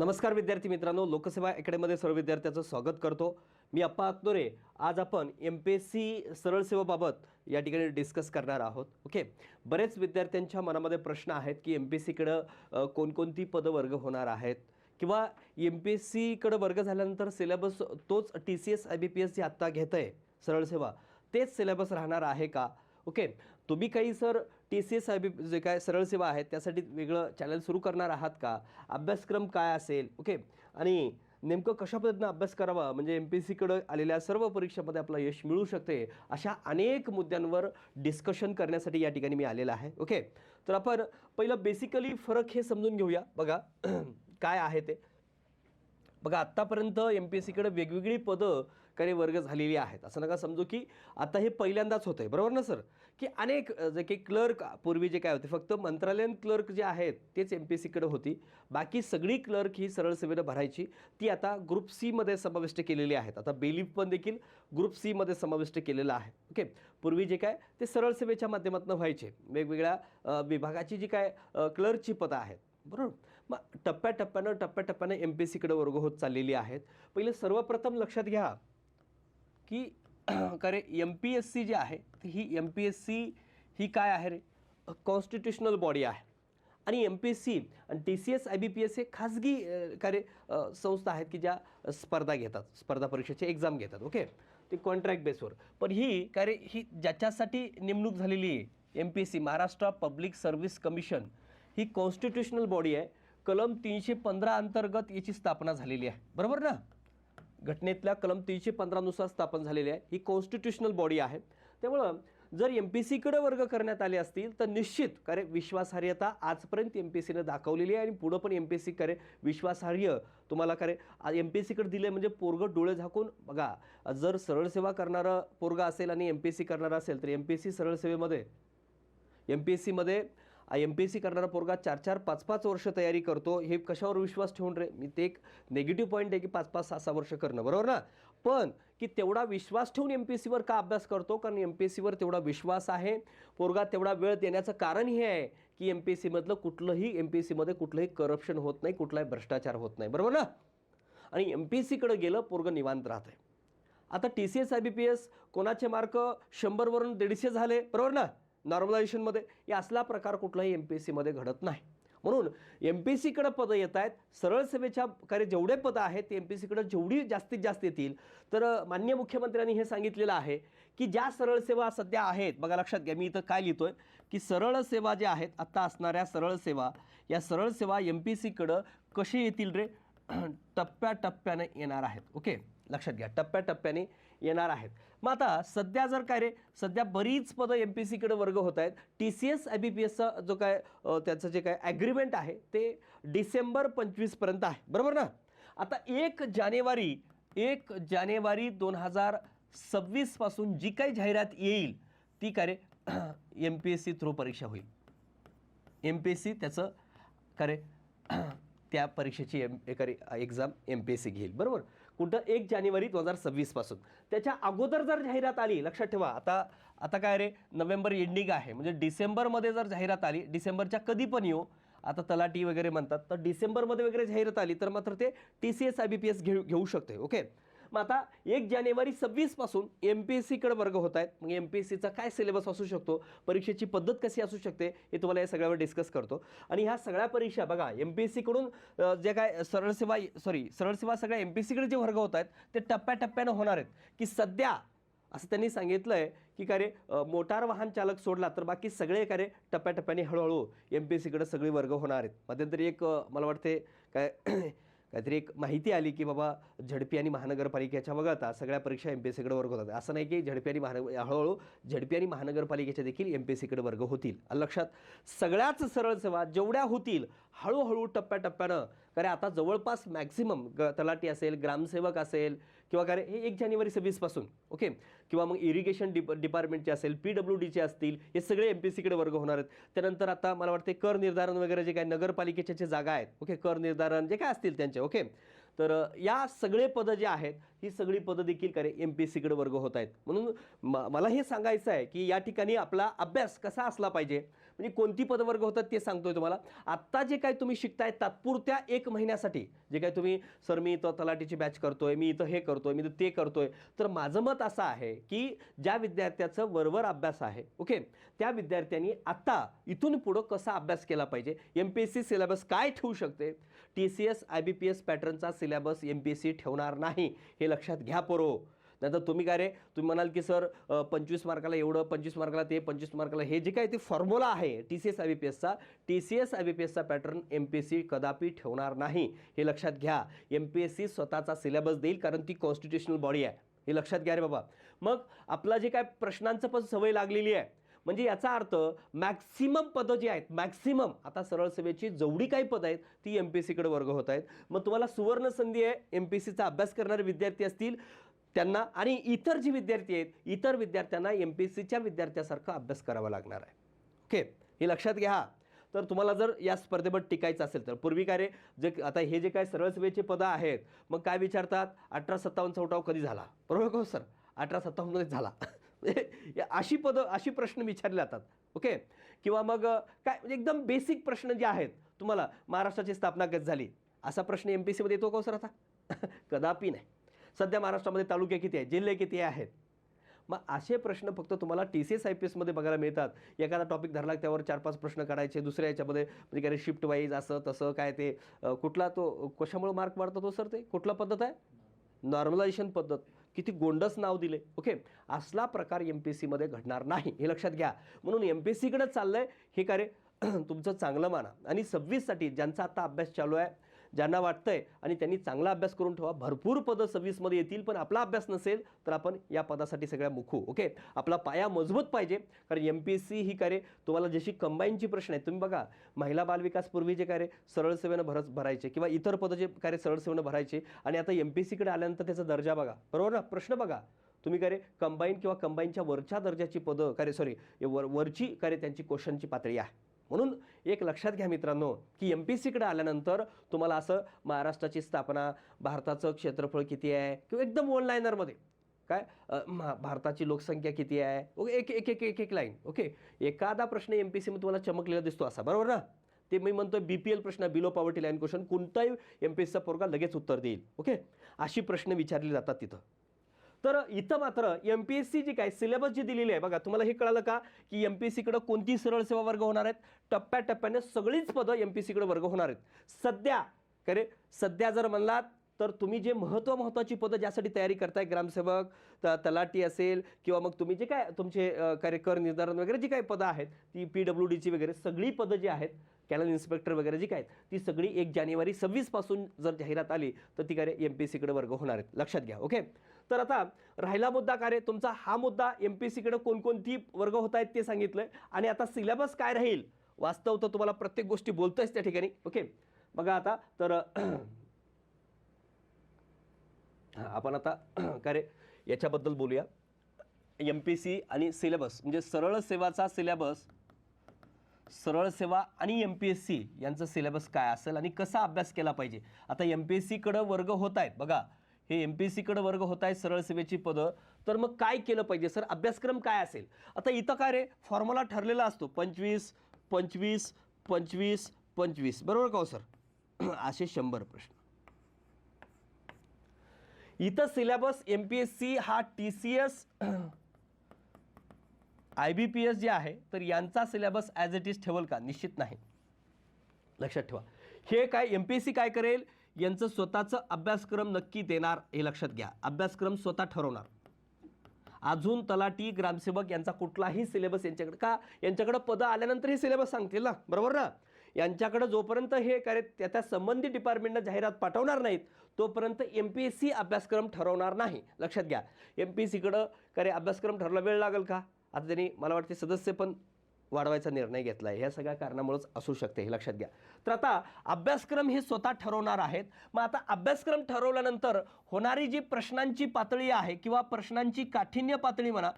नमस्कार विद्यार्थी मित्रांनो लोकसेवा अकॅडमीमध्ये सर्व विद्यार्थ्यांचं स्वागत करतो. मी अप्पा अक्तोरे आज आपण एम पी एस सी सरळ सेवाबाबत या ठिकाणी डिस्कस करणार आहोत. ओके बरेच विद्यार्थ्यांच्या मनामध्ये प्रश्न आहेत की एम पी एस सीकडं कोणकोणती पदवर्ग होणार आहेत? किंवा एम पी एस सीकडं वर्ग झाल्यानंतर सिलेबस तोच T C S I B P S जे आत्ता घेत आहे सरळ सेवा तेच सिलेबस राहणार आहे का? ओके तुम्ही काही sir T C S I B जे काय सरळ सेवा आहेत त्यासाठी वेगळं चॅनल सुरू करणार आहात का? अभ्यासक्रम काय असेल? ओके आणि नेमकं कशा पद्धतीनं अभ्यास करावा? म्हणजे एम पी सीकडं आलेल्या सर्व परीक्षेमध्ये आपलं यश मिळू शकते अशा अनेक मुद्द्यांवर डिस्कशन करण्यासाठी या ठिकाणी मी आलेला आहे. ओके तर आपण पहिलं बेसिकली फरक हे समजून घेऊया. बघा काय आहे ते. बघा आत्तापर्यंत एम पी एस सीकडे वेगवेगळी पदं काही वर्ग झालेली आहेत. असं नका समजू की आता हे पहिल्यांदाच होतं आहे बरोबर ना सर? की अनेक जे काही क्लर्क पूर्वी जे काय होते फक्त मंत्रालयीन क्लर्क जे आहेत तेच एम पी एस सीकडे होती. बाकी सगळी क्लर्क ही सरळ सेवेनं भरायची. ती आता ग्रुप सीमध्ये समाविष्ट केलेली आहेत. आता बेलीफ पण देखील ग्रुप सीमध्ये समाविष्ट केलेलं आहे. ओके? पूर्वी जे काय ते सरळ सेवेच्या माध्यमातून व्हायचे. वेगवेगळ्या विभागाची जी काय क्लर्कची पदं आहेत. बरोबर? मग टप्प्याटप्प्यानं टप्प्याटप्प्यानं एम पी एस सीकडे वर्ग होत चाललेली आहेत. पहिले सर्वप्रथम लक्षात घ्या की करे एम पी एस सी जी आहे ही एम पी एस सी ही काय आहे रे? कॉन्स्टिट्युशनल बॉडी आहे. आणि एम पी एस सी आणि T C S I B P S हे खाजगी कार्य संस्था आहेत की ज्या स्पर्धा घेतात स्पर्धा परीक्षेचे एक्झाम घेतात ओके ते कॉन्ट्रॅक्ट बेसवर पण ही काय रे ही ज्याच्यासाठी नेमणूक झालेली आहे M P S C Maharashtra public service commission ही कॉन्स्टिट्युशनल बॉडी आहे. कलम तीनशे पंधरा अंतर्गत याची स्थापना झालेली आहे. बरोबर ना? घटनेतल्या कलम तीनशे पंधरानुसार स्थापन झालेली आहे. ही कॉन्स्टिट्युशनल बॉडी आहे. त्यामुळं जर एम पी सीकडे वर्ग करण्यात आले असतील तर निश्चित कारण विश्वासार्हता आजपर्यंत एम पी सीनं दाखवलेली आहे आणि पुढं पण एम पी सी करे विश्वासार्ह तुम्हाला करे एम पी सीकडे दिले म्हणजे पोरगं डोळे झाकून बघा. जर सरळ सेवा करणारं पोरगा असेल आणि एम पी सी करणारा असेल तर एम पी सी सरळ सेवेमध्ये एम पी एस सीमध्ये एम पी एस सी करणारा पोरगा चार चार पाच पाच वर्ष तयारी करतो. हे कशावर विश्वास ठेवून रे? मी ते एक नेगेटिव्ह पॉईंट आहे की पाच पाच सहा सहा वर्ष करणं बरोबर ना? पण की तेवढा विश्वास ठेवून एम पी एस सीवर का अभ्यास करतो? कारण एम पी एस सीवर तेवढा विश्वास आहे. पोरगा तेवढा वेळ देण्याचं कारण हे आहे की एम पी एस सीमधलं कुठलंही एम पी एस सीमध्ये कुठलंही करप्शन होत नाही कुठलाही भ्रष्टाचार होत नाही बरोबर ना? आणि एम पी एस सीकडे गेलं पोरगं निवांत राहतं आहे आता T C S I B P S कोणाचे मार्क? शंभरवरून दीडशे झाले बरोबर ना? नॉर्मलायझेशनमध्ये या असला प्रकार कुठलाही एम पी एस सीमध्ये घडत नाही. म्हणून एम पी एस सीकडं पदं येत आहेत. सरळ सेवेच्या कार्य जेवढे पदं आहेत ते एम पी एस सीकडं जेवढी जास्तीत जास्त येतील. तर मान्य मुख्यमंत्र्यांनी हे सांगितलेलं आहे की ज्या सरळ सेवा सध्या आहेत बघा लक्षात घ्या मी इथं काय लिहितो आहे की सरळ सेवा ज्या आहेत आत्ता असणाऱ्या सरळ सेवा या सरळ सेवा एम पी एस सीकडं कशी येतील रे? टप्प्याटप्प्याने येणार आहेत. ओके? लक्षात घ्या टप्प्याटप्प्याने येणार आहेत. मग आता सध्या जर काय रे सध्या बरीच पदं एम पी सीकडे वर्ग होत आहेत. T C S I B P एसचा जो काय त्याचं जे काय ॲग्रीमेंट आहे ते डिसेंबर पंचवीसपर्यंत आहे. बरोबर ना? आता एक जानेवारी एक जानेवारी दोन हजार सव्वीसपासून जी काही जाहिरात येईल ती काय रे M P S C through परीक्षा होईल. एम पी एस सी त्याचं करे त्या परीक्षेची M एकारी exam M P S C घेईल. बरोबर? कुठं? एक जानेवारी दोन हजार सव्वीसपासून त्याच्या अगोदर जर जाहिरात आली लक्षात ठेवा आता आता काय रे? नोव्हेंबर एंडिंग आहे. म्हणजे डिसेंबरमध्ये जर जाहिरात आली डिसेंबरच्या कधी पण येऊ आता तलाटी वगैरे म्हणतात तर डिसेंबरमध्ये वगैरे जाहिरात आली तर मात्र ते T C S I B P S घेऊ घेऊ शकते ओके मग आता एक जानेवारी सव्वीसपासून एम पी एस सीकडे वर्ग होत आहेत. मग एम पी एस सीचा काय सिलेबस असू शकतो? परीक्षेची पद्धत कशी असू शकते? हे तुम्हाला या सगळ्यावर डिस्कस करतो. आणि ह्या सगळ्या परीक्षा बघा एम पी एस सीकडून जे काय सरळ सेवा सॉरी सरळ सेवा सगळ्या एम पी एस सीकडे जे वर्ग होत आहेत ते टप्प्याटप्प्यानं होणार आहेत. की सध्या असं त्यांनी सांगितलं आहे की का रे मोटार वाहन चालक सोडला तर बाकी सगळे का रे टप्प्याटप्प्याने हळूहळू एम पी एस सीकडे सगळे वर्ग होणार आहेत. मध्यंतरी एक मला वाटते काय काहीतरी एक माहिती आली की बाबा झडपी आणि महानगरपालिकेच्या वगळता सगळ्या परीक्षा एम पी एस सीकडे वर्ग होतात. असं नाही की झडपी आणि महानगर हळूहळू झडपी आणि महानगरपालिकेच्या देखील एम पी एस सीकडे वर्ग होतील. लक्षात सगळ्याच सरळ सेवा जेवढ्या होतील हळूहळू टप्प्याटप्प्यानं कारण आता जवळपास मॅक्झिमम ग तलाटी असेल ग्रामसेवक असेल किंवा कारण हे एक जानेवारी सव्वीसपासून ओके किंवा मग इरिगेशन डिप डिपार्टमेंटचे असेल पी डब्ल्यू डीचे असतील हे सगळे एम पी सीकडे वर्ग होणार आहेत. त्यानंतर आता मला वाटते कर निर्धारण वगैरे जे काय नगरपालिकेच्या जे जागा आहेत ओके कर निर्धारण जे काय असतील त्यांचे ओके तर या सगळे पदं जे आहेत ही सगळी पदं देखील काय एम पी सीकडे वर्ग होत आहेत. म्हणून म- मला हे सांगायचं आहे की या ठिकाणी आपला अभ्यास कसा असला पाहिजे? म्हणजे कोणती पदवर्ग होतात ते सांगतोय तुम्हाला. आत्ता जे काय तुम्ही शिकताय तात्पुरत्या एक महिन्यासाठी जे काय तुम्ही सर मी इथं तलाटीची बॅच करतोय मी इथं हे करतोय मी इथं ते करतोय. तर माझं मत असं आहे की ज्या विद्यार्थ्याचं वरवर अभ्यास आहे ओके त्या विद्यार्थ्यांनी आत्ता इथून पुढं कसा अभ्यास केला पाहिजे? M P S C syllabus काय ठेवू शकते? T C S I B P S पॅटर्नचा syllabus M P S C ठेवणार नाही हे लक्षात घ्या पोरो. नाहीतर तुम्ही काय रे तुम्ही म्हणाल की सर पंचवीस मार्काला एवढं पंचवीस मार्काला ते पंचवीस मार्काला हे जे काय ते फॉर्म्युला आहे T C S I B P एसचा T C S I B P एसचा pattern M P S C कदापि ठेवणार नाही. हे लक्षात घ्या. एम पी एस सी स्वतःचा सिलेबस देईल कारण ती कॉन्स्टिट्युशनल बॉडी आहे. हे लक्षात घ्या रे बाबा. मग आपला जे काय प्रश्नांचं पण सवय लागलेली आहे म्हणजे याचा अर्थ मॅक्सिमम पदं जी आहेत मॅक्सिमम आता सरळ सेवेची जेवढी काही पदं आहेत ती एम पी एस सीकडे वर्ग होत आहेत. मग तुम्हाला सुवर्ण संधी आहे एम पी एस सीचा अभ्यास करणारे विद्यार्थी असतील त्यांना आणि इतर जे विद्यार्थी आहेत इतर विद्यार्थ्यांना एम पी एस सीच्या विद्यार्थ्यासारखा अभ्यास करावा लागणार आहे. ओके हे लक्षात घ्या. तर तुम्हाला जर या स्पर्धेवर टिकायचं असेल तर पूर्वी काय रे? जे आता हे जे काय सरळ सेवेचे पदं आहेत मग काय विचारतात? अठरा सत्तावन्नचा उठाव कधी झाला? बरोबर का हो सर? अठरा सत्तावन्नमध्ये झाला. म्हणजे अशी पदं अशी प्रश्न विचारले जातात. ओके किंवा मग काय म्हणजे एकदम बेसिक प्रश्न जे आहेत तुम्हाला महाराष्ट्राची स्थापना कधी झाली? असा प्रश्न एम पी सीमध्ये येतो का हो, सर आता? कदापि नाही. सध्या महाराष्ट्रामध्ये तालुके किती आहेत? जिल्हे किती आहेत? मग असे प्रश्न फक्त तुम्हाला T C S I P एसमध्ये बघायला मिळतात. एखादा टॉपिक धरला त्यावर चार पाच प्रश्न काढायचे दुसऱ्या याच्यामध्ये म्हणजे काय शिफ्ट वाईज असं तसं काय ते कुठला तो कशामुळे मार्क वाढतो तो सर ते? कुठला पद्धत आहे? नॉर्मलायझेशन पद्धत. किती गोंडस नाव दिले. ओके असला प्रकार एम पी एस सीमध्ये घडणार नाही. हे लक्षात घ्या. म्हणून एम पी एस सीकडे आहे हे कार्य तुमचं चांगलं माना. आणि सव्वीससाठी ज्यांचा आता अभ्यास चालू आहे ज्यांना वाटतंय आणि त्यांनी चांगला अभ्यास करून ठेवा. भरपूर पदं सव्वीसमध्ये येतील पण आपला अभ्यास नसेल तर आपण या पदासाठी सगळ्या मुखू ओके? आपला पाया मजबूत पाहिजे कारण एम पी एस सी ही कार्य तुम्हाला जशी कंबाईनची प्रश्न आहे तुम्ही बघा महिला बालविकासपूर्वी जे कार्य सरळ सेवेनं भरत भरायचे किंवा इतर पदं जे कार्य सरळ सेवेनं भरायचे आणि आता एम पी एस सीकडे आल्यानंतर त्याचा दर्जा बघा. बरोबर ना? प्रश्न बघा. तुम्ही कार्य कंबाईन किंवा कंबाईनच्या वरच्या दर्जाची पदं कार्य सॉरी वर वरची कार्य त्यांची क्वेश्चनची पातळी आहे. म्हणून एक लक्षात घ्या मित्रांनो की एम पी सीकडे आल्यानंतर तुम्हाला असं महाराष्ट्राची स्थापना भारताचं क्षेत्रफळ किती आहे किंवा एकदम वन लायनरमध्ये काय? महा- भारताची लोकसंख्या किती आहे? ओके एक एक एक एक एक लाईन ओके? एखादा प्रश्न एम पी सीमध्ये तुम्हाला चमकलेला दिसतो असा बरोबर ना? ते मी म्हणतो बी पी एल प्रश्न बिलो पॉवर्टी लाईन क्वेश्चन कोणताही एम पी एसचा पोरगा लगेच उत्तर देईल ओके? अशी प्रश्न विचारले जातात तिथं. तर इथं मात्र एम पी एस सी जी काय सिलेबस जी दिलेली आहे बघा तुम्हाला हे कळालं का की एम पी एस सीकडं कोणती सरळ सेवा वर्ग होणार आहेत? टप्प्याटप्प्याने सगळीच पदं एम पी सीकडे वर्ग होणार आहेत. सध्या खरे सध्या जर म्हणलात तर तुम्ही जे महत्त्व महत्त्वाची पदं ज्यासाठी तयारी करताय ग्रामसेवक त तलाटी असेल किंवा मग तुम्ही जे काय तुमचे कार्य कर निर्धारण वगैरे जी काही पदं आहेत ती पी डब्ल्यू डीची वगैरे सगळी पदं जी आहेत कॅनल इन्स्पेक्टर वगैरे जी काय आहेत ती सगळी एक जानेवारी सव्वीसपासून जर जाहिरात आली तर ती कार्य एम पी सीकडे वर्ग होणार आहेत. लक्षात घ्या ओके? तर आता राहिला मुद्दा कार्य तुमचा हा मुद्दा एम पी सीकडे कोणकोणती वर्ग होत आहेत ते सांगितलंय. आणि आता सिलेबस काय राहील? वास्तव तर तुम्हाला प्रत्येक गोष्टी बोलतोयच त्या ठिकाणी. ओके बघा आता तर आपण आता काय रे? याच्याबद्दल बोलूया. एम पी सी आणि सिलेबस म्हणजे सरळ सेवाचा सिलेबस सरळ सेवा आणि एम पी एस सी यांचा सिलेबस काय असेल आणि कसा अभ्यास केला पाहिजे? आता एम पी एस सीकडं वर्ग होत आहेत बघा. हे एम पी एस वर्ग होत आहेत सरळ सेवेची पदं तर मग काय केलं पाहिजे? सर अभ्यासक्रम काय असेल? आता इथं काय रे? फॉर्म्युला ठरलेला असतो. पंचवीस पंचवीस पंचवीस पंचवीस. बरोबर का हो सर? असे शंभर प्रश्न. इथं syllabus M P S C हा T C S I B P S जे आहे तर यांचा सिलेबस ॲज इट इज ठेवल का? निश्चित नाही. लक्षात ठेवा. हे काय एम पी एस सी काय करेल? यांचं स्वतःचं अभ्यासक्रम नक्की देणार हे लक्षात घ्या. अभ्यासक्रम स्वतः ठरवणार. अजून तलाटी ग्रामसेवक यांचा कुठलाही सिलेबस यांच्याकडे का? यांच्याकडे पदं आल्यानंतर हे सिलेबस सांगतील ना? बरोबर ना? यांच्याकडं जोपर्यंत हे कार्य त्या त्या संबंधित डिपार्टमेंटनं जाहिरात पाठवणार नाहीत तोपर्यंत एम पी एस सी अभ्यासक्रम ठरवणार नाही. लक्षात घ्या. एम पी एस सीकडं कार्य अभ्यासक्रम ठरला वेळ लागेल का? आता त्यांनी मला वाटते सदस्य पण वाढवायचा निर्णय घेतला आहे ह्या सगळ्या कारणामुळेच असू शकते हे लक्षात घ्या. तर आता अभ्यासक्रम हे स्वतः ठरवणार आहेत. मग आता अभ्यासक्रम ठरवल्यानंतर होणारी जी प्रश्नांची पातळी आहे किंवा प्रश्नांची काठिण्य पातळी म्हणा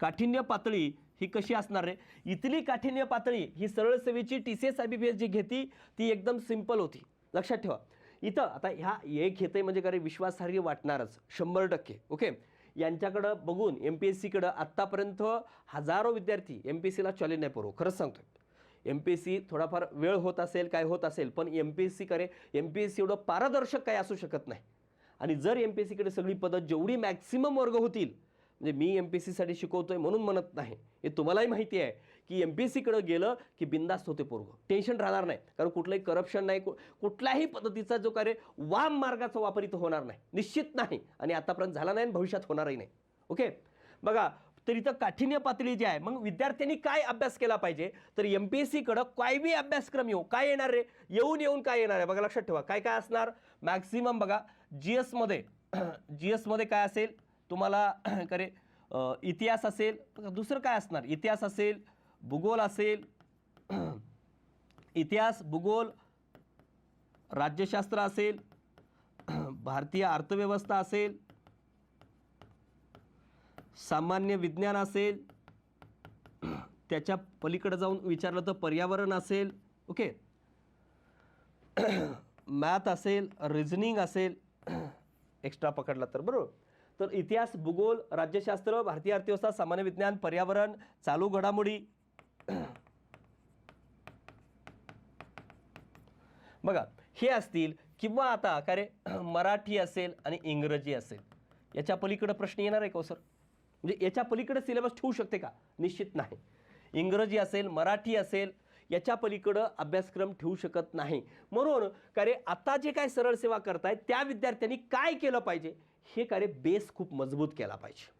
काठिण्य पातळी ही कशी असणार आहे इथली काठिण्य पातळी ही सरळ सेवेची T C S I B P S जी घेती ती एकदम सिंपल होती. लक्षात ठेवा. इथं आता ह्या एक घेते म्हणजे काय विश्वासार्ह वाटणारच शंभर टक्के. ओके? यांच्याकडं बघून एम पी एस सीकडं आत्तापर्यंत हजारो विद्यार्थी एम पी एस सीला चॉलेंज नाही पुरव खरंच सांगतो एम पी एस सी थोडाफार वेळ होत असेल काय होत असेल पण एम पी एस सी करे एम पी एस सी एवढं पारदर्शक काय असू शकत नाही. आणि जर एम पी एस सीकडे सगळी पदं जेवढी मॅक्सिमम वर्ग होतील म्हणजे मी एम पी एस सीसाठी शिकवतो आहे म्हणून म्हणत नाही हे तुम्हालाही माहिती आहे. की एम पी एस सीकडं गेलं की बिंदास्त होते पोरग. टेन्शन राहणार नाही. कारण कुठलंही करप्शन नाही कुठल्याही पद्धतीचा जो कार्य वाम मार्गाचा वापर इथं होणार नाही. निश्चित नाही. आणि आतापर्यंत झाला नाही आणि भविष्यात होणारही नाही. ओके? बघा तर इथं काठिण्य पातळी जी आहे मग विद्यार्थ्यांनी काय अभ्यास केला पाहिजे? तर एम पी एस सीकडं काय बी अभ्यासक्रम येऊ काय येणार रे? येऊन येऊन काय येणार आहे? बघा लक्षात ठेवा. काय काय असणार? मॅक्झिमम बघा जी एसमध्ये जी एसमध्ये काय असेल? तुम्हाला करे इतिहास असेल. दुसरं काय असणार? इतिहास असेल भूगोल असेल इतिहास भूगोल राज्यशास्त्र असेल भारतीय अर्थव्यवस्था असेल सामान्य विज्ञान असेल त्याच्या पलीकडे जाऊन विचारलं तर पर्यावरण असेल ओके? मॅथ असेल रिझनिंग असेल एक्स्ट्रा पकडला तर बरोबर? तर इतिहास भूगोल राज्यशास्त्र भारतीय अर्थव्यवस्था सामान्य विज्ञान पर्यावरण चालू घडामोडी बघा हे असतील किंवा आता का रे मराठी असेल आणि इंग्रजी असेल याच्या पलीकडं प्रश्न येणार आहे का हो, सर? म्हणजे याच्या पलीकडं सिलेबस ठेवू शकते का? निश्चित नाही. इंग्रजी असेल मराठी असेल याच्या पलीकडं अभ्यासक्रम ठेवू शकत नाही. म्हणून का रे आता जे काय सरळ सेवा करतायत त्या विद्यार्थ्यांनी काय केलं पाहिजे? हे का रे बेस खूप मजबूत केला पाहिजे.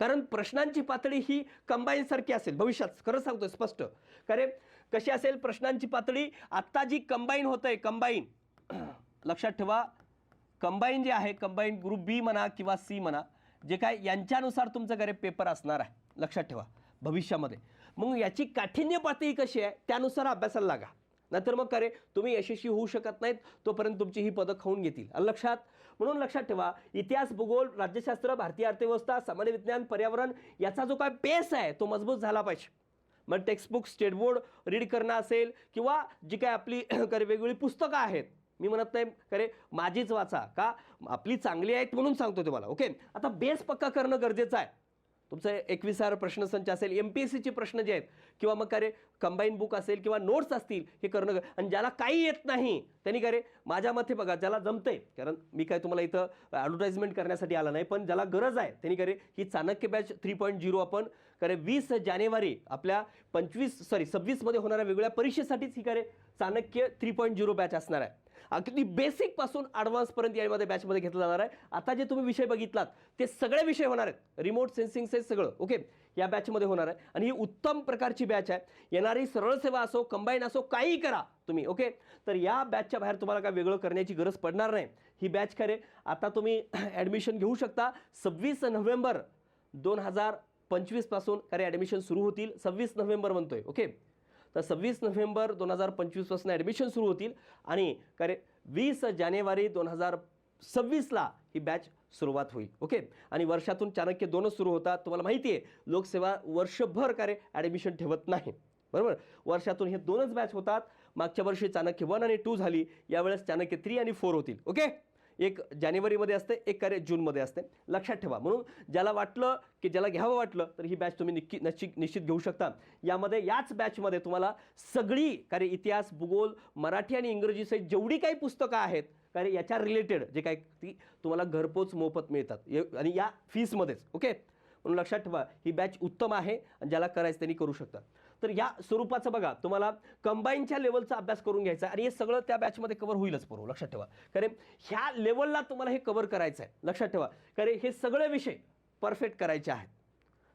कारण प्रश्नांची पातळी ही कंबाईनसारखी असेल. भविष्यात खरं सांगतोय स्पष्ट. कारण कशी असेल प्रश्नांची पातळी? आत्ता जी कंबाईन होत आहे कंबाईन लक्षात ठेवा कंबाईन जे आहे कंबाईन ग्रुप बी म्हणा किंवा सी म्हणा जे काय यांच्यानुसार तुमचं करे पेपर असणार आहे. लक्षात ठेवा भविष्यामध्ये. मग याची काठिण्य पातळी कशी आहे त्यानुसार अभ्यासाला लागा. नाहीतर मग करे तुम्ही यशस्वी होऊ शकत नाहीत तोपर्यंत तुमची ही पदं खाऊन घेतील. लक्षात म्हणून लक्षात ठेवा इतिहास भूगोल राज्यशास्त्र भारतीय अर्थव्यवस्था सामान्य विज्ञान पर्यावरण याचा जो काय बेस आहे तो मजबूत झाला पाहिजे. मग टेक्स्टबुक स्टेट बोर्ड रीड करणं असेल किंवा जी काय आपली करे वेगवेगळी पुस्तकं आहेत. मी म्हणत नाही खरे माझीच वाचा का? आपली चांगली आहेत म्हणून सांगतो तुम्हाला ओके आता बेस पक्का करणं गरजेचं आहे. तुमचं एकविसार प्रश्नसंच असेल एम पी एस सीचे प्रश्न जे आहेत किंवा मग काय कंबाईन बुक असेल किंवा नोट्स असतील हे करणं आणि ज्याला काही येत नाही त्यांनी काय रे माझ्या मते बघा ज्याला जमतंय कारण मी काय तुम्हाला इथं ॲडव्हर्टाइजमेंट करण्यासाठी आला नाही पण ज्याला गरज आहे त्यांनी काय रे ही Chanakya batch three point zero आपण करे वीस जानेवारी आपल्या पंचवीस सॉरी सव्वीसमध्ये होणाऱ्या वेगळ्या परीक्षेसाठीच ही काय रे Chanakya three point zero batch असणार आहे. अगदी बेसिकपासून ॲडव्हान्सपर्यंत यामध्ये बॅचमध्ये घेतलं जाणार आहे. आता जे तुम्ही विषय बघितलात ते सगळे विषय होणार आहेत. रिमोट सेन्सिंगचे सगळं ओके या बॅचमध्ये होणार आहे. आणि ही उत्तम प्रकारची बॅच आहे. येणारी सरळ सेवा असो कंबाईन असो काही करा तुम्ही ओके तर या बॅचच्या बाहेर तुम्हाला काय वेगळं करण्याची गरज पडणार नाही. ही बॅच खरे आता तुम्ही ॲडमिशन घेऊ शकता. सव्वीस नोव्हेंबर दोन हजार पंचवीसपासून खरे ॲडमिशन सुरू होतील. सव्वीस नोव्हेंबर म्हणतोय ओके तर सव्वीस नोव्हेंबर दोन हजार पंचवीसपासून ॲडमिशन सुरू होतील आणि करे वीस जानेवारी दोन हजार सव्वीसला ही बॅच सुरुवात होईल. ओके आणि वर्षातून चाणक्य दोनच सुरू होतात. तुम्हाला माहिती आहे लोकसेवा वर्षभर कार्य ॲडमिशन ठेवत नाही. बरोबर? वर्षातून हे दोनच बॅच होतात. मागच्या वर्षी चाणक्य वन आणि टू झाली. यावेळेस चाणक्य थ्री आणि फोर होतील. ओके एक जानेवारीमध्ये असते एक कार्य जूनमध्ये असते. लक्षात ठेवा. म्हणून ज्याला वाटलं की ज्याला घ्यावं वाटलं तर ही बॅच तुम्ही निक्की निश्चित निश्चित घेऊ शकता. यामध्ये याच बॅचमध्ये तुम्हाला सगळी कार्य इतिहास भूगोल मराठी आणि इंग्रजी सहित जेवढी काही पुस्तकं आहेत कार्य याच्या रिलेटेड जे काय ती तुम्हाला घरपोच मोफत मिळतात. आणि या फीसमध्येच ओके म्हणून लक्षात ठेवा ही बॅच उत्तम आहे आणि ज्याला करायचं त्यांनी करू शकता. तर या स्वरूपाचं बघा तुम्हाला कंबाईनच्या लेवलचा अभ्यास करून घ्यायचा आणि हे सगळं त्या बॅचमध्ये कव्हर होईलच पूर्व लक्षात ठेवा. कारण ह्या लेवलला तुम्हाला हे कव्हर करायचं आहे. लक्षात ठेवा. कारण हे सगळे विषय परफेक्ट करायचे आहेत.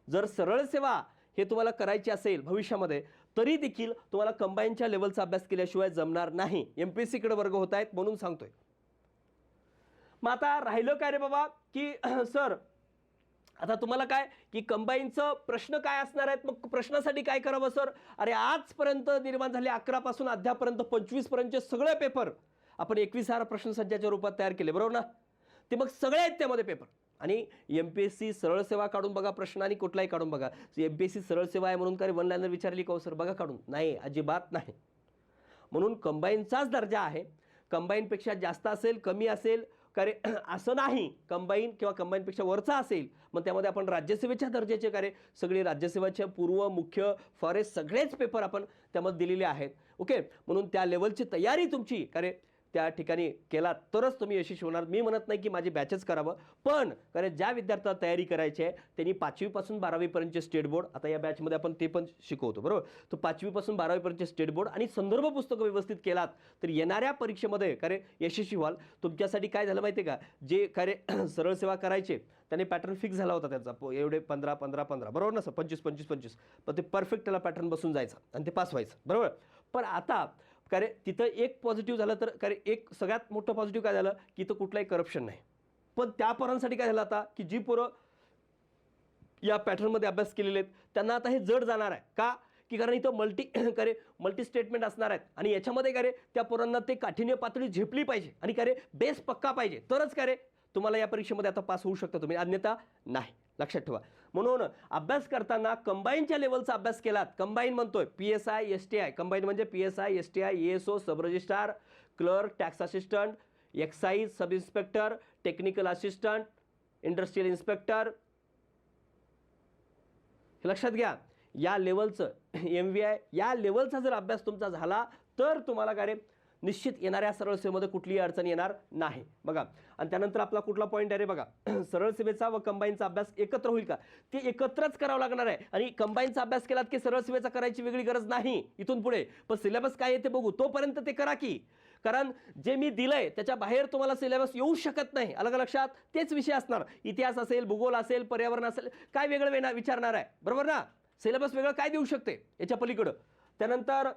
जर सरळ सेवा हे तुम्हाला करायची असेल भविष्यामध्ये तरी देखील तुम्हाला कंबाईनच्या लेवलचा अभ्यास केल्याशिवाय जमणार नाही. एम पी सीकडे वर्ग होत आहेत म्हणून सांगतोय. मग आता राहिलं काय रे बाबा? की सर आता तुम्हाला काय की कंबाईनचं प्रश्न काय असणार आहेत? मग प्रश्नासाठी काय करावं सर? अरे आजपर्यंत निर्माण झाले अकरापासून अध्यापर्यंत पंचवीसपर्यंतचे सगळे पेपर आपण एकवीस हजार प्रश्नसज्जाच्या रूपात तयार केले बरोबर ना? ते मग सगळे आहेत त्यामध्ये पेपर. आणि एम पी एस सी सरळ सेवा काढून बघा प्रश्न आणि कुठलाही काढून बघा. एम पी एस सी सरळ सेवा आहे म्हणून काय वन लाईनर विचारली का हो सर? बघा काढून. नाही अजिबात नाही. म्हणून कंबाईनचाच दर्जा आहे. कंबाईनपेक्षा जास्त असेल कमी असेल कार्य असं नाही. कंबाईन किंवा कंबाईनपेक्षा वरचा असेल मग त्यामध्ये आपण राज्यसेवेच्या दर्जाचे कार्य सगळे राज्यसेवेचे पूर्व मुख्य फॉरेस्ट सगळेच पेपर आपण त्यामध्ये दिलेले आहेत. ओके म्हणून त्या लेवलची तयारी तुमची कार्य त्या ठिकाणी केला तरच तुम्ही यशस्वी होणार. मी म्हणत नाही की माझी बॅचेस करावं पण कारण ज्या विद्यार्थ्याला तयारी करायची आहे त्यांनी पाचवीपासून बारावीपर्यंतचे स्टेट बोर्ड आता या बॅचमध्ये आपण ते पण शिकवतो बरोबर? तर पाचवीपासून बारावीपर्यंतचे स्टेट बोर्ड आणि संदर्भ पुस्तकं व्यवस्थित केलात तर येणाऱ्या परीक्षेमध्ये कार्य यशस्वी व्हाल. तुमच्यासाठी काय झालं माहिती आहे का? जे कार्य सरळ सेवा करायचे त्याने पॅटर्न फिक्स झाला होता त्यांचा. प- एवढे पंधरा पंधरा पंधरा बरोबर ना? सर? पंचवीस पंचवीस पंचवीस. पण ते परफेक्ट त्याला पॅटर्न बसून जायचा आणि ते पास व्हायचं बरोबर? पण आता कारण तिथं एक पॉझिटिव्ह झालं तर कारण एक सगळ्यात मोठं पॉझिटिव्ह काय झालं? की इथं कुठलाही करप्शन नाही. पण त्या पोरांसाठी काय झालं आता? की जी पोरं या पॅटर्नमध्ये अभ्यास केलेले आहेत त्यांना आता हे जड जाणार आहे. का? की कारण इथं मल्टी करे मल्टी स्टेटमेंट असणार आहेत. आणि याच्यामध्ये काय रे त्या पोरांना ते काठिण्य पातळी झेपली पाहिजे. आणि काय रे बेस पक्का पाहिजे. तरच काय रे तुम्हाला या परीक्षेमध्ये आता पास होऊ शकता तुम्ही. अन्यथा नाही. लक्षात ठेवा. म्हणून अभ्यास करताना कंबाईनच्या लेवलचा अभ्यास केलात. कंबाईन म्हणतोय. P S I S T I combine म्हणजे P S I S T I A S O sub registrar clerk tax assistant excise sub inspector technical assistant industrial inspector हे लक्षात घ्या. या लेवलचं एम व्ही आय या लेवलचा जर अभ्यास तुमचा झाला तर तुम्हाला काय रे? निश्चित येणाऱ्या सरळ सेवेमध्ये कुठलीही अडचण येणार नाही. बघा आणि त्यानंतर आपला कुठला पॉईंट आहे रे बघा? सरळ सेवेचा व कंबाईनचा अभ्यास एकत्र होईल का? ते एकत्रच करावं लागणार आहे. आणि कंबाईनचा अभ्यास केलात की सरळ सेवेचा करायची वेगळी गरज नाही इथून पुढे. पण सिलेबस काय आहे ते बघू. तोपर्यंत ते करा की. कारण जे मी दिलंय त्याच्या बाहेर तुम्हाला सिलेबस येऊ शकत नाही. अलग लक्षात? तेच विषय असणार. इतिहास असेल भूगोल असेल पर्यावरण असेल काय वेगळं विचारणार आहे. बरोबर ना? सिलेबस वेगळं काय देऊ शकते? याच्या पलीकडं. त्यानंतर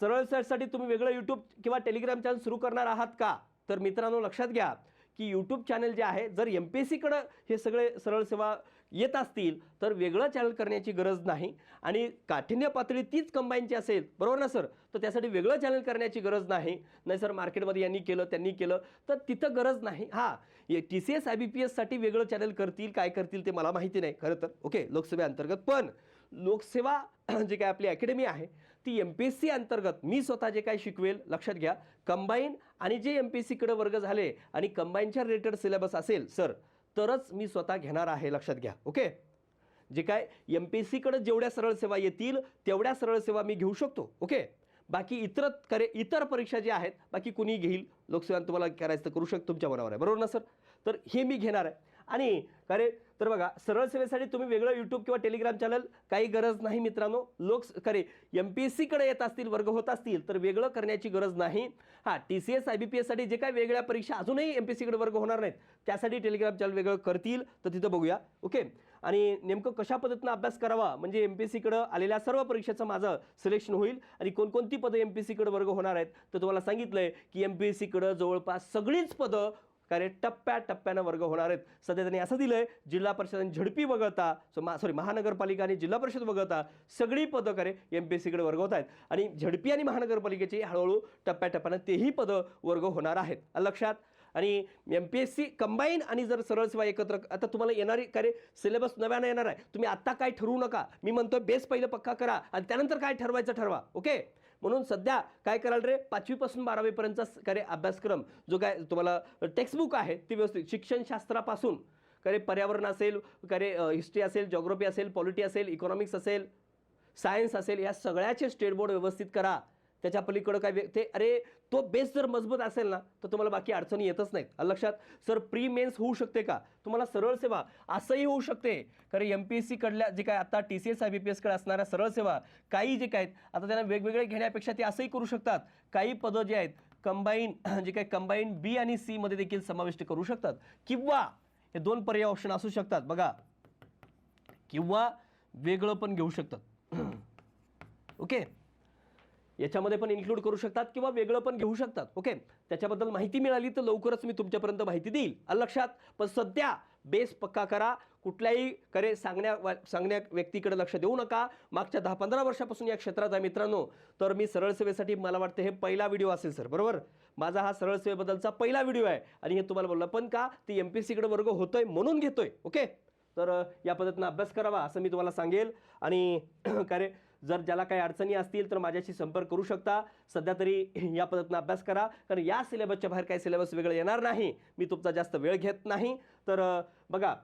सरळ सेटसाठी तुम्ही वेगळं यूट्यूब किंवा टेलिग्राम चॅनल सुरू करणार आहात का? तर मित्रांनो लक्षात घ्या की यूट्यूब चॅनल जे आहे जर एम पी एस सीकडं हे सगळे सरळ सेवा येत असतील तर वेगळं चॅनल करण्याची गरज नाही. आणि काठिण्य पातळी तीच कंबाईनची असेल बरोबर ना सर तर त्यासाठी वेगळं चॅनल करण्याची गरज नाही. नाही सर मार्केटमध्ये यांनी केलं त्यांनी केलं तर तिथं गरज नाही. हां T C S I B P एससाठी वेगळं चॅनल करतील काय करतील ते मला माहिती नाही खरं तर. ओके लोकसभेअंतर्गत. पण लोकसेवा जे काय आपली अकॅडमी आहे ती एम पी एस सी अंतर्गत मी स्वतः जे काय शिकवेल लक्षात घ्या. कंबाईन आणि जे एम पी एस सीकडे वर्ग झाले आणि कंबाईनच्या रिलेटेड सिलेबस असेल सर तरच मी स्वतः घेणार आहे लक्षात घ्या. ओके जे काय एम पी एस सीकडे जेवढ्या सरळ सेवा येतील तेवढ्या सरळ सेवा मी घेऊ शकतो. ओके बाकी इतर करे इतर परीक्षा ज्या आहेत बाकी कुणी घेईल. लोकसेवा तुम्हाला करायचं तर करू शकतो तुमच्या मनावर आहे. बरोबर ना सर तर हे मी घेणार आहे. आणि अरे तर बघा सरळ सेवेसाठी तुम्ही वेगळं यूट्यूब किंवा टेलिग्राम चॅनल काही गरज नाही मित्रांनो. लोक खरे एम पी एस सीकडे येत असतील वर्ग होत असतील तर वेगळं करण्याची गरज नाही. हां T C S I B P एससाठी जे काही वेगळ्या परीक्षा अजूनही एम पी एस सीकडे वर्ग होणार नाहीत त्यासाठी टेलिग्राम चॅनल वेगळं करतील तर तिथं बघूया. ओके आणि नेमकं कशा पद्धतीनं अभ्यास करावा? म्हणजे एम पी एस सीकडं आलेल्या सर्व परीक्षेचं माझं सिलेक्शन होईल. आणि कोणकोणती पदं एम पी एस सीकडे वर्ग होणार आहेत? तर तुम्हाला सांगितलंय की एम पी एस सीकडं जवळपास सगळीच पदं काय टप्प्या टप्प्यानं वर्ग होणार आहेत. सध्या त्यांनी असं दिलं आहे जिल्हा परिषद आणि झडपी वगळता सो मा सॉरी महानगरपालिका आणि जिल्हा परिषद वगळता सगळी पदं करे एम पी एस सीकडे वर्ग होत आहेत. आणि झडपी आणि महानगरपालिकेची हळूहळू टप्प्याटप्प्यानं तेही पदं वर्ग होणार आहेत. लक्षात? आणि M P S C combine आणि जर सरळ सेवा एकत्र आता तुम्हाला येणारी कार्य सिलेबस नव्यानं येणार आहे. तुम्ही आत्ता काय ठरवू नका. मी म्हणतो बेस पहिलं पक्का करा. आणि त्यानंतर काय ठरवायचं ठरवा. ओके म्हणून सध्या काय कराल रे? पाचवीपासून बारावीपर्यंतचा करे अभ्यासक्रम जो काय तुम्हाला टेक्स्टबुक आहे ती व्यवस्थित. शिक्षणशास्त्रापासून करे पर्यावरण असेल करे हिस्ट्री असेल जॉग्रफी असेल पॉलिटी असेल इकॉनॉमिक्स असेल सायन्स असेल या सगळ्याचे स्टेट बोर्ड व्यवस्थित करा. त्याच्या पलीकडं काय व्यक्ती ते अरे तो बेस जर मजबूत असेल ना तर तुम्हाला बाकी अडचणी येतच नाहीत. लक्षात सर प्री मेन्स होऊ शकते का? तुम्हाला सरळ सेवा असंही होऊ शकते. कारण एम पी एस सीकडल्या जे काय आता T C S I B P एसकडे असणाऱ्या सरळ सेवा काही जे काय आहेत आता त्यांना वेगवेगळे घेण्यापेक्षा ते असंही करू शकतात. काही पदं जे आहेत कंबाईन जे काय कंबाईन बी आणि सीमध्ये देखील समाविष्ट करू शकतात. किंवा हे दोन पर्याय ऑप्शन असू शकतात बघा. किंवा वेगळं पण घेऊ शकतात. ओके याच्यामध्ये पण इन्क्लूड करू शकतात किंवा वेगळं पण घेऊ शकतात. ओके त्याच्याबद्दल माहिती मिळाली तर लवकरच मी तुमच्यापर्यंत माहिती देईल. लक्षात? पण सध्या बेस पक्का करा. कुठल्याही करे सांगण्या सांगण्या व्यक्तीकडे लक्ष देऊ नका. मागच्या दहा पंधरा वर्षापासून या क्षेत्रात आहे मित्रांनो. तर मी सरळ सेवेसाठी मला वाटतं हे पहिला व्हिडिओ असेल सर बरोबर? माझा हा सरळ सेवेबद्दलचा पहिला व्हिडिओ आहे. आणि हे तुम्हाला बोललं पण का? ती एम पी सीकडे वर्ग होतोय म्हणून घेतोय. ओके तर या पद्धतीनं अभ्यास करावा असं मी तुम्हाला सांगेल. आणि काय रे जर ज्याला काही अडचणी असतील तर माझ्याशी संपर्क करू शकता. सध्या तरी या पद्धतीनं अभ्यास करा. कारण या सिलेबसच्या बाहेर काही सिलेबस वेगळं येणार नाही. मी तुमचा जास्त वेळ घेत नाही. तर बघा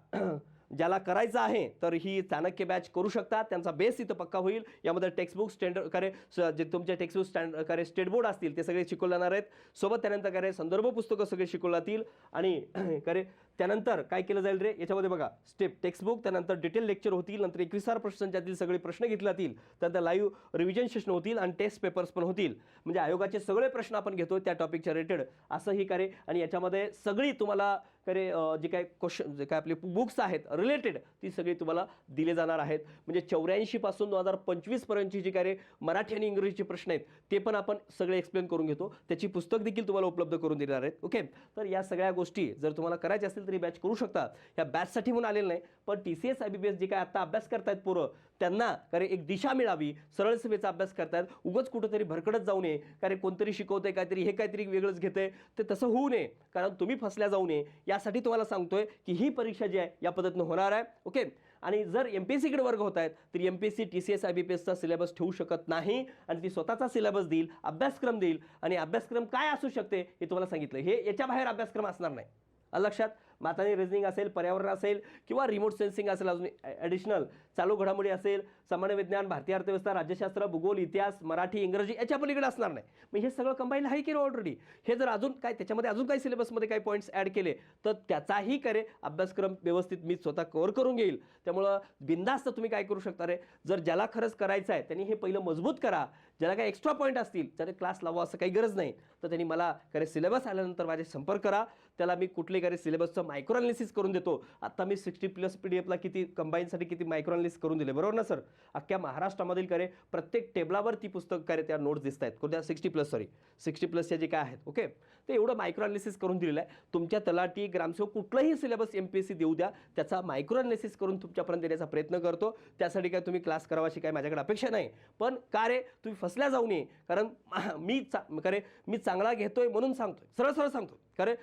ज्याला करायचं आहे तर ही चाणक्य बॅच करू शकतात. त्यांचा बेस इथं पक्का होईल. यामध्ये टेक्स्टबुक स्टँडर्ड करे जे तुमचे टेक्स्टबुक स्टँड करे स्टेट बोर्ड असतील ते सगळे शिकवले जाणार आहेत. सोबत त्यानंतर करे संदर्भ पुस्तकं सगळे शिकवले जातील आणि करे त्यानंतर काय केलं जाईल रे? याच्यामध्ये बघा स्टेप टेक्स्टबुक त्यानंतर डिटेल लेक्चर होतील. नंतर एकविसार प्रश्नांच्यातील सगळे प्रश्न घेतले जातील त्यानंतर लाईव्ह रिव्हिजन सेशन होतील आणि टेस्ट पेपर्स पण होतील. म्हणजे आयोगाचे सगळे प्रश्न आपण घेतो त्या टॉपिकच्या रिलेटेड असंही करे आणि याच्यामध्ये सगळी तुम्हाला करे जे काय क्वेश्चन जे काय आपले बुक्स आहेत रिलेटेड ती सगळी तुम्हाला दिले जाणार आहेत. म्हणजे चौऱ्याऐंशीपासून दोन हजार पंचवीसपर्यंतची जी काय रे मराठी आणि इंग्रजीचे प्रश्न आहेत ते पण आपण सगळे एक्सप्लेन करून घेतो. त्याची पुस्तक देखील तुम्हाला उपलब्ध करून देणार आहेत. ओके तर या सगळ्या गोष्टी जर तुम्हाला करायच्या असतील तरी बॅच करू शकता. या बॅचसाठी म्हणून आलेलं नाही पण T C S I B B S जे काय आता अभ्यास करतायत पोरं त्यांना कारण एक दिशा मिळावी सरळ सेवेचा अभ्यास करतायत. उगच कुठंतरी भरकडत जाऊ नये. कारण कोणतरी शिकवतंय काहीतरी हे काहीतरी वेगळंच घेतंय. ते तसं होऊ नये. कारण तुम्ही फसल्या जाऊ नये. या यासाठी तुम्हाला सांगतोय की ही परीक्षा जी आहे या पद्धतीनं होणार आहे. ओके? आणि जर एम पी एस सीकडे वर्ग होत आहेत तर M P S C T C S I B P एसचा syllabus ठेवू शकत नाही आणि ती स्वतःचा सिलेबस देईल अभ्यासक्रम देईल. आणि अभ्यासक्रम काय असू शकते हे तुम्हाला सांगितलं हे याच्या बाहेर अभ्यासक्रम असणार नाही. लक्षात? मातानी रिझनिंग असेल पर्यावरण असेल किंवा रिमोट सेन्सिंग असेल अजून ॲडिशनल चालू घडामोडी असेल सामान्य विज्ञान भारतीय अर्थव्यवस्था राज्यशास्त्र भूगोल इतिहास मराठी इंग्रजी याच्या पलीकडे असणार नाही. मग हे सगळं कंबाईन आहे की ऑलरेडी हे जर अजून काय त्याच्यामध्ये अजून काही सिलेबसमध्ये काही पॉईंट्स ॲड केले तर त्याचाही करे अभ्यासक्रम व्यवस्थित मी स्वतः कव्हर करून घेईल. त्यामुळं बिंदास्त तुम्ही काय करू शकता रे? जर ज्याला खरंच करायचं आहे त्यांनी हे पहिलं मजबूत करा. ज्याला काही एक्स्ट्रा पॉईंट असतील त्याने क्लास लावा असं काही गरज नाही. तर त्यांनी मला खरे सिलेबस आल्यानंतर माझे संपर्क करा. त्याला मी कुठले काही सिलेबसचं मायक्रोअनालिसिस करून देतो. आता मी सिक्स्टी प्लस पी डी एफला किती कंबाईनसाठी किती मायक्रोअनालिसिस करून दिले. बरोबर ना सर अख्ख्या महाराष्ट्रामधील करे प्रत्येक टेबलावर ती पुस्तक करे त्या नोट्स दिसत आहेत. कोणत्या? सिक्स्टी प्लस सॉरी सिक्स्टी प्लसच्या जे काय आहेत ओके ते एवढं मायक्रोअनालिसिस करून दिलेलं आहे. तुमच्या तलाठी ग्रामसेवक कुठलंही syllabus M P S C देऊ द्या. त्याचा मायक्रोअनालिसिस करून तुमच्यापर्यंत देण्याचा प्रयत्न करतो. त्यासाठी काय तुम्ही क्लास करावा अशी काय माझ्याकडे अपेक्षा नाही. पण का रे? तुम्ही फसल्या जाऊ नये. कारण मी चा करे मी चांगला घेतोय म्हणून सांगतोय. सरळ सरळ सांगतो खरे?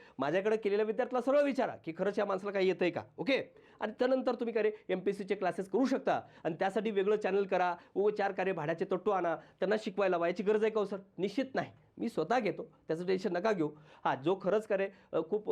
माझ्याकडे केलेल्या विद्यार्थ्याला सरळ विचारा की खरंच या माणसाला काही येतंय का? ओके? आणि त्यानंतर तुम्ही करे एम पी एस सीचे क्लासेस करू शकता. आणि त्यासाठी वेगळं चॅनल करा व चार कार्य भाड्याचे तट्टू आणा त्यांना शिकवायला व्हायची गरज आहे का हो, सर? निश्चित नाही. मी स्वतः घेतो. त्याचं टेन्शन नका घेऊ. हां जो खरंच करे खूप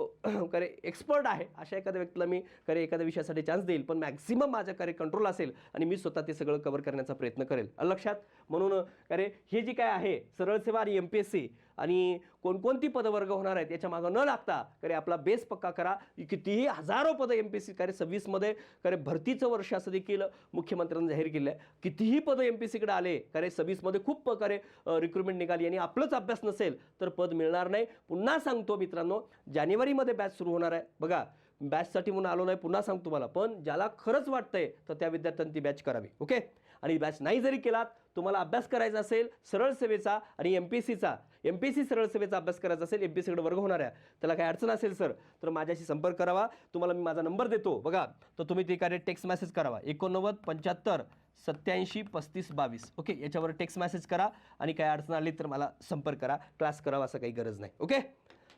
करे एक्सपर्ट आहे अशा एखाद्या व्यक्तीला मी करे एखाद्या विषयासाठी चान्स देईल. पण मॅक्झिमम माझ्या करे कंट्रोल असेल आणि मी स्वतः ते सगळं कव्हर करण्याचा प्रयत्न करेल. लक्षात म्हणून करे हे जी काय आहे सरळ सेवा आणि एम पी एस सी आणि कोणकोणती पदवर्ग होणार आहेत याच्या मागं न लागता करे आपला बेस पक्का करा. कितीही हजारो पदं एम पी सी करे सव्वीसमध्ये करे भरतीचं वर्ष असं देखील मुख्यमंत्र्यांनी जाहीर केलं आहे कितीही पदं एम पी सीकडे आले करे सव्वीसमध्ये खूप करे रिक्रुटमेंट निघाली आणि आपलंच अभ्यास नसेल तर पद मिळणार नाही. पुन्हा सांगतो मित्रांनो जानेवारीमध्ये बॅच सुरू होणार आहे. बघा बॅचसाठी म्हणून आलो नाही पुन्हा सांगतो तुम्हाला. पण ज्याला खरंच वाटतंय तर त्या विद्यार्थ्यांनी ती बॅच करावी ओके? आणि बॅच नाही जरी केलात तुम्हाला अभ्यास करायचा असेल सरळ सेवेचा आणि एम पी सीचा एम पी सी सरळ सेवेचा अभ्यास करायचा असेल एम पी सीकडे वर्ग होणार आहे. त्याला काही अडचण असेल सर तर माझ्याशी संपर्क करावा. तुम्हाला मी माझा नंबर देतो. बघा तर तुम्ही ते कार्य टेक्स्ट मेसेज करावा. एकोणनव्वद पंच्याहत्तर सत्याऐंशी पस्तीस बावीस. ओके याच्यावर टेक्स्ट मेसेज करा आणि काही अडचण आली तर मला संपर्क करा. क्लास करावा असं काही गरज नाही. ओके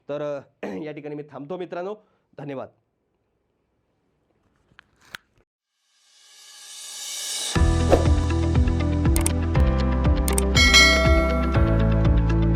तर या ठिकाणी मी थांबतो मित्रांनो. धन्यवाद.